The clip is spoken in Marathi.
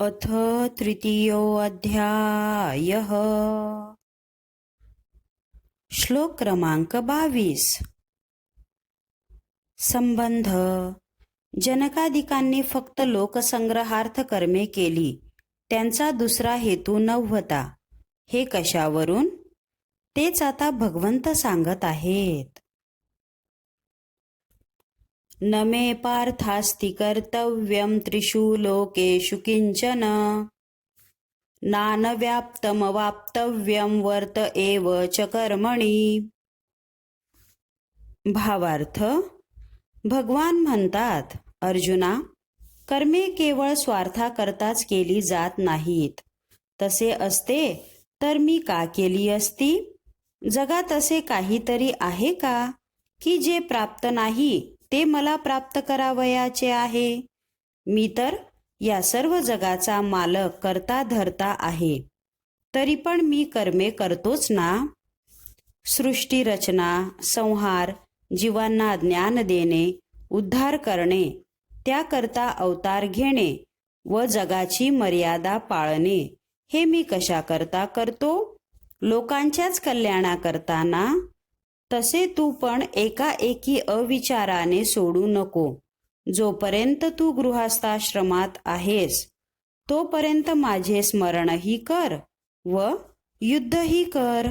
अथ तृतीयोऽध्यायः। श्लोक क्रमांक बावीस। संबंध। जनकादिकांनी फक्त लोकसंग्रहार्थ कर्मे केली त्यांचा दुसरा हेतू नव्हता. हे कशावरून? तेच आता भगवंत सांगत आहेत. न मे पार्थास्ति कर्तव्यं त्रिषु लोकेषु किञ्चन। नानव्याप्तमवाप्तव्यं वर्त एव च कर्मणी। भावार्थ भगवान म्हणतात अर्जुना कर्मे केवळ स्वार्थाकरताच केली जात नाहीत. तसे असते तर मी का केली असती? जगात असे काहीतरी आहे का? की जे प्राप्त नाही ते मला प्राप्त करावयाचे आहे. मी तर या सर्व जगाचा मालक करता धरता आहे. तरी पण मी कर्मे करतोच ना? सृष्टी रचना संहार जीवांना ज्ञान देणे उद्धार करणे त्याकरता अवतार घेणे व जगाची मर्यादा पाळणे हे मी कशाकरता करतो? लोकांच्याच कल्याणाकरता ना? तसे तू पण एकाएकी अविचाराने सोडू नको. जोपर्यंत तू गृहस्थाश्रमात आहेस तोपर्यंत माझे स्मरणही कर व युद्धही कर.